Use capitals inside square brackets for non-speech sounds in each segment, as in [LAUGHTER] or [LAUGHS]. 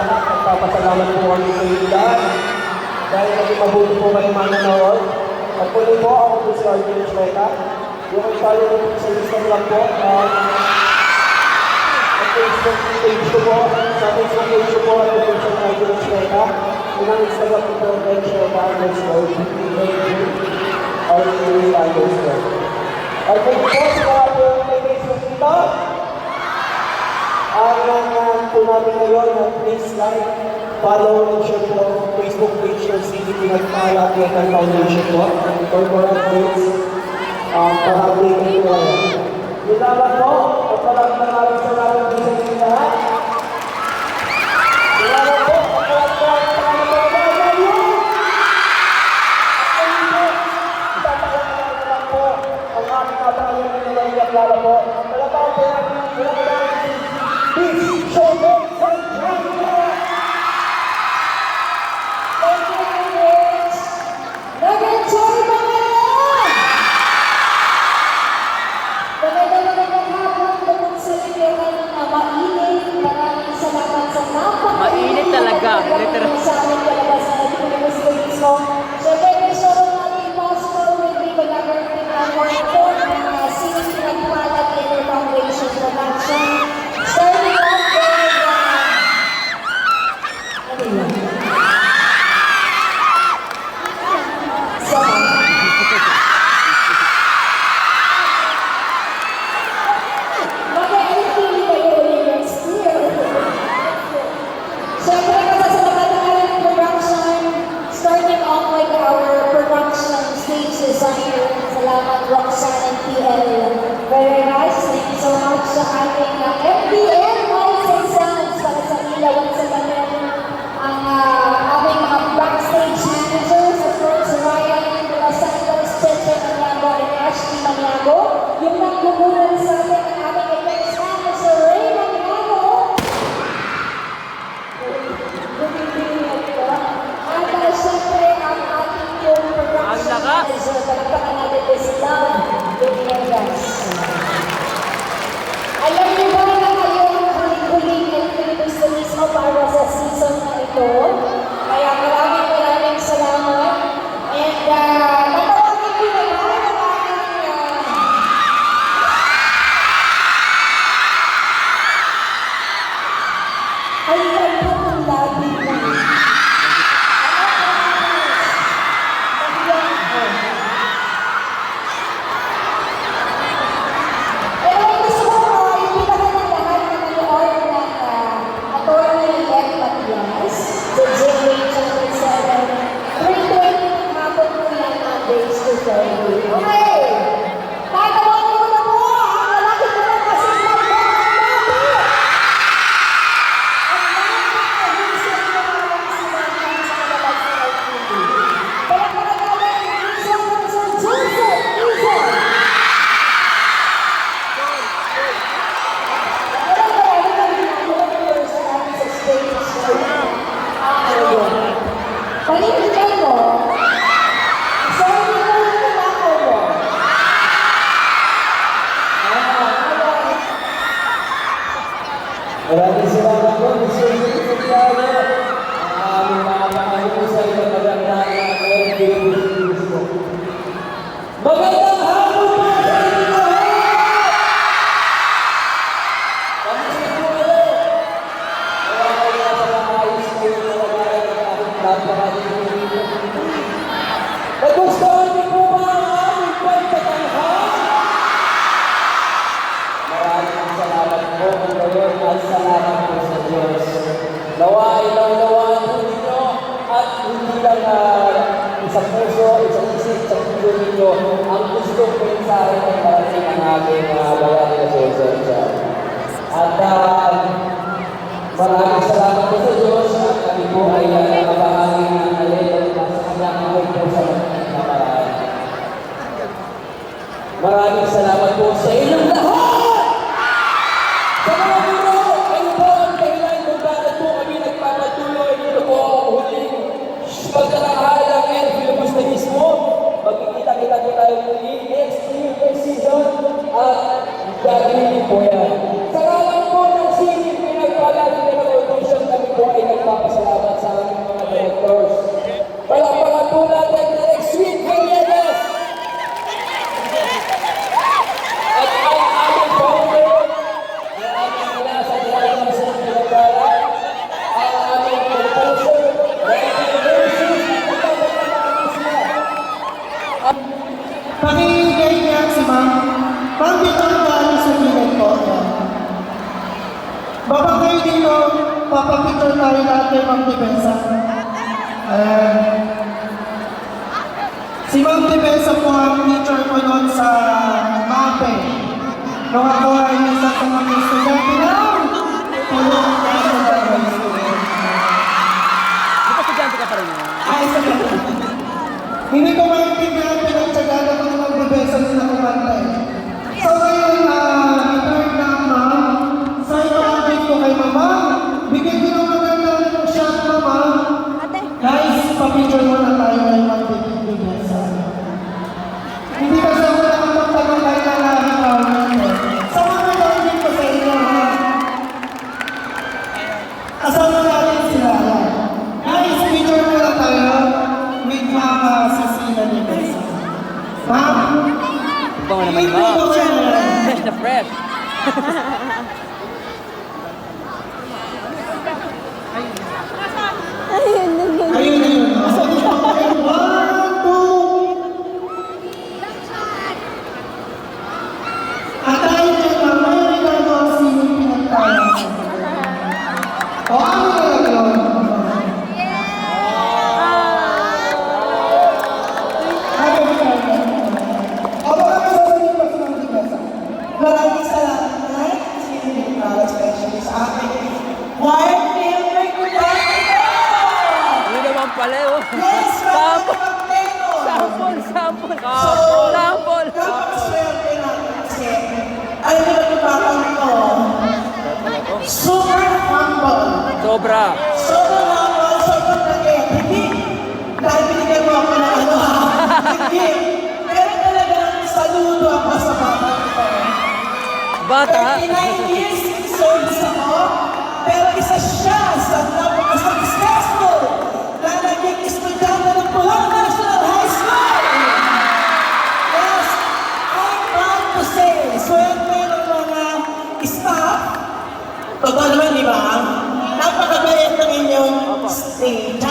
lahat. Nagpapasalamat po kami sa inyo lahat. Dahil naging mabuti po kayo mananood. At puli po, ako po si Arjun Chweka. Yung ang follow po sa Instagram po. Um, uh, at Facebook page ko po. Sa Facebook page ko po, at po siya Arjun Chweka. Yung ang Instagram ko po, Arjun Chweka. Let's go. Arjun Chweka. At po po, sa mga po yung Facebook. Ayaw na po namin ngayon na please like, follow and share po ang Facebook page ng City Pinag Pala Atleta Foundation po for more updates um, para update po. Yung lamang po, at maraming maraming salamat at salamat po sa Diyos. Nawa, inaunawaan po ninyo at hindi lang ah, uh, sa puso, sa isip, sa puso ninyo ang gusto ko yung sa akin ng parating ang ating uh, bayani na Jesus. At uh, maraming salamat po sa Diyos at kami po ay ah, uh, nakabahagi ng alay at sa kanyang away po sa nakaraan. Maraming salamat po sa inyong lahat! po yan. Sa ngalan ng sinig pinagpala ng Revolution, po ay nagpapasalamat sa mga directors. Palakpakan po natin na next week, Hernandez! At ang aming founder, ang aming mula sa Diyan ng Sinig Pinagpala, ang aming composer, Randy Pakinggan niya si Ma'am Pangit makapag-picture tayo lahat kay Ma'am Dipesa. Ayan. Si Ma'am Dipesa po ang teacher ko noon sa MAPE. Nung ako ay isa sa mga estudyante ng tulong ng high school. Di ba estudyante ka pa rin? Ay, sa Hindi ko maintindihan pinagtsagaan ako ng magbibesa nila kumanta eh. Hindi. Pero talagang saludo ako sa bata ko. Bata. 39 years service ako, pero isa siya sa napaka-successful na naging estudyante ng Pulang National High School. Yes, I'm proud to say, swerte ng mga staff, totoo naman, di ba? Napakabait ng inyong stage.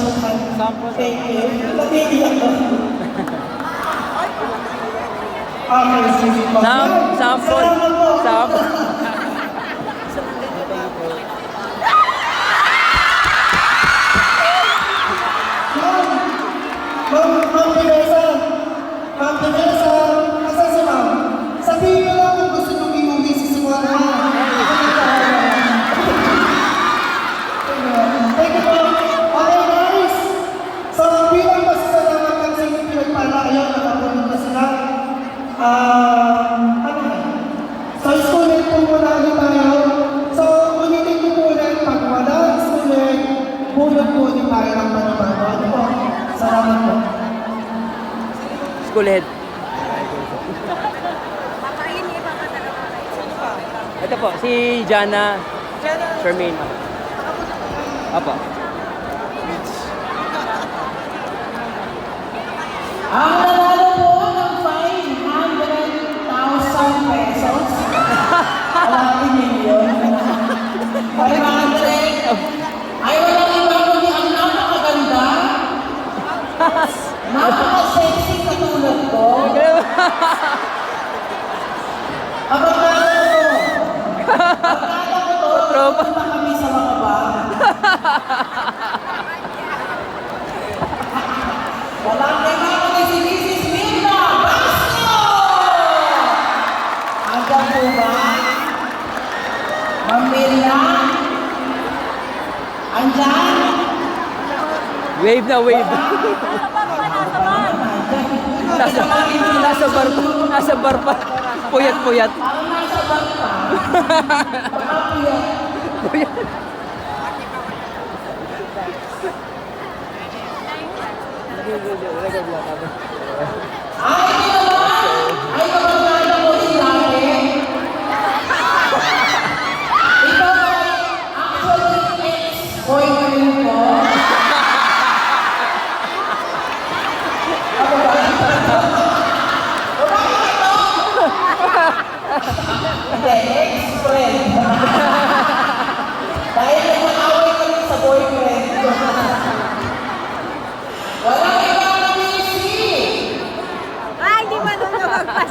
Much. Thank you. Natiiyak ko. Okay, [LAUGHS] sige sample. Po. Sample. School head. Ito po, si Jana Shermaine. Apo. Ang nanalo po ng 500,000 pesos. [LAUGHS] Alam niyo yun. 500. Ay, walang iba kundi ang napakaganda. Napaka-sexy katulad ko. Ang akala ko. Akala ko to. Tropa. Punta kami sa mga bar. Walang iba kundi si Mrs. Mirna Basco! Hanggang po ba? Ma'am Mirna? Andyan? Wave na wave. nasa, nasa bar pa. Nasa bar pa. Puyat, puyat. Parang nasa bar pa. Baka puyat. Ay, ex-friend. [LAUGHS] Dahil nag-away kami sa boyfriend. Walang iba kundi si Ay, di ba nung [LAUGHS] magpas?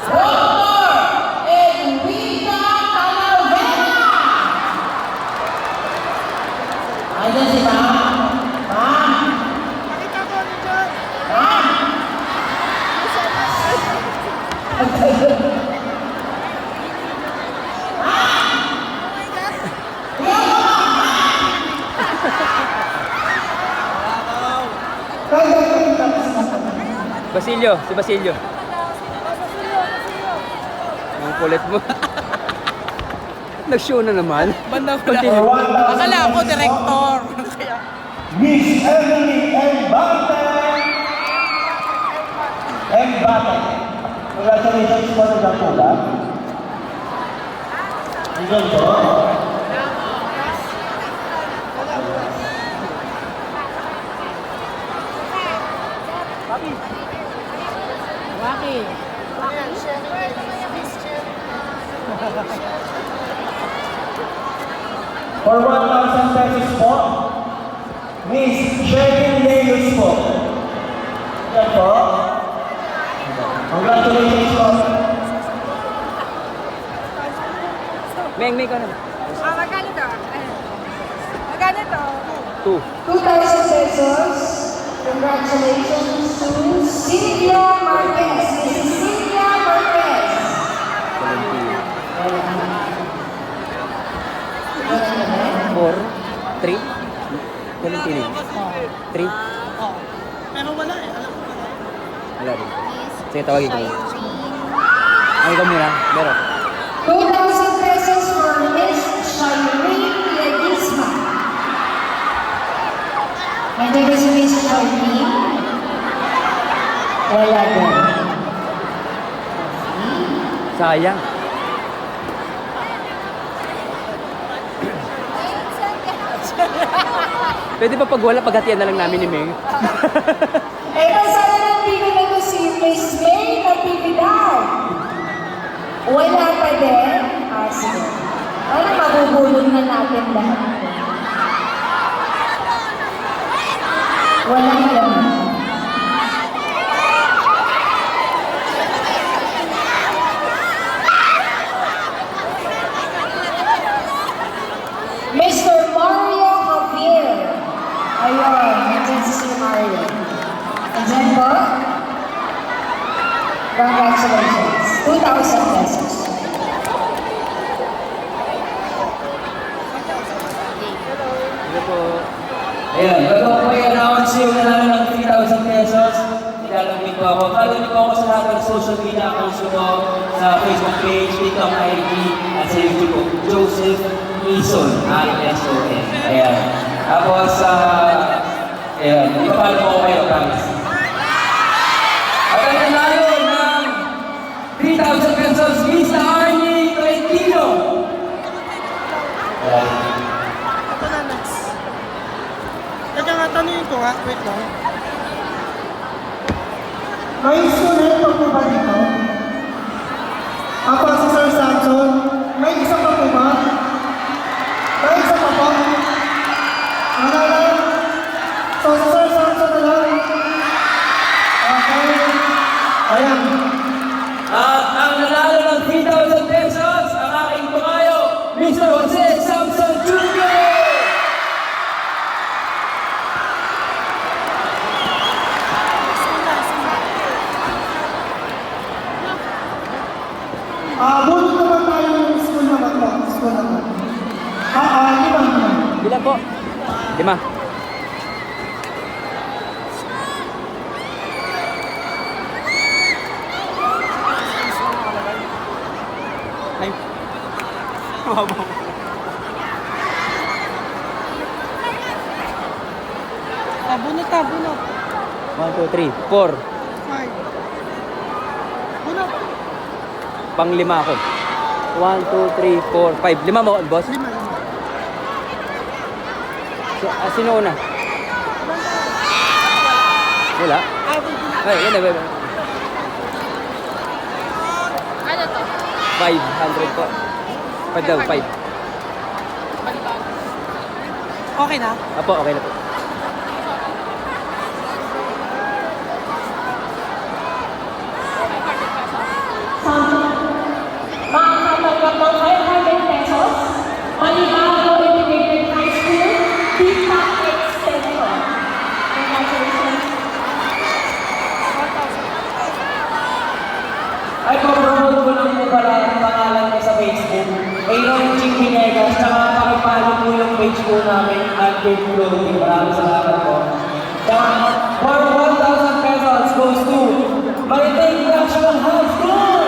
Basilio, si Basilio. Ang kulit mo. [LAUGHS] Nag-show na naman. Banda ko Continue. Akala ako, director. Kaya, Miss Emily Embate. Embate. Congratulations po na dyan po ba? Andyan po. For 1,000 pesos po, Miss Sherlyn Leyos po. Yan po. Congratulations po. Meng, Meng, ano? Ah, magkano to? Ano? Magkano to? Two. 2,000 pesos. Congratulations to Cynthia Marquez. Three. Seventeen. Three. oh. Pero wala eh. Alam ko wala. Wala rin. Sige, tawagin ko. Ay, ikaw muna. Meron. 2,000 pesos for din. Sayang. Pwede ba pag wala, paghatian na lang namin ni Meng? [LAUGHS] Eh, kasama ng na to si Miss May Natividad. Wala pa din? Ah, sige. Para mabubulong na natin lahat. Walang laman. Congratulations. 2,000 pesos. Ano po? Ayan, bago ko i-announce yung nanalo ng 3,000 pesos, nilalagay ko ako. Follow niyo po ako sa lahat ng social media accounts ko sa Facebook page, TikTok ID, at sa YouTube po, Joseph Ison, I-S-O-N. Ayan. Tapos, uh, ayan, ipapalo ko kayo, promise. 3,000 pesos, Mr. Arnie Tolentino. Ayan. Ito na next. Teka nga, tanungin ko nga. Wait lang. May instrumento po ba dito? Ako po? Lima. Ay. Ah, bunot na, bunot. One, two, three, four. Five. Bunot. Pang lima ako. One, two, three, four, five. Lima mo, boss? Lima, Si, ah, sino una? Wala. Ay, yan na. yan na. Ano to? 500 po. 5 daw, 5. Okay na? Apo, okay na po. Makakatanggap ng 500 pesos. Manibago Integrated High School, Tita Extension. Congratulations. Ay, po, pala ang pangalan ko sa Facebook. Aaron Ching Pinegas. Tsaka pakipalo po yung page po namin at Cape Clothing. Maraming salamat po. For 1,000 pesos goes to Maritain National High School!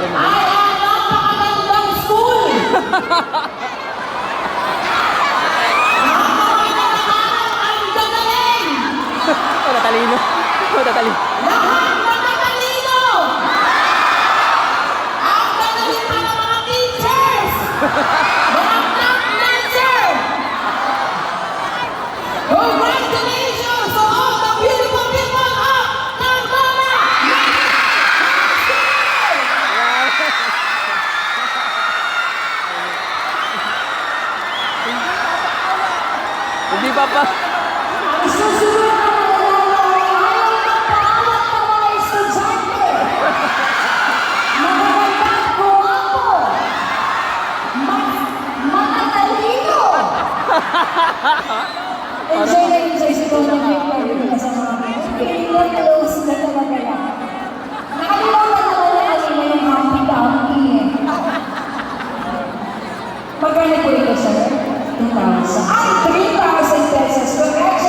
Ang nanalo ng [LAUGHS] Natalino. No, Natalino. Enjoy na enjoy si Tony Victor sa mga Kailan close na talaga yan. Nakalimutan na kanina yung happy dumpy eh. Magkano po ito, sir? 2,000. Ay, 3,000 pesos. Congratulations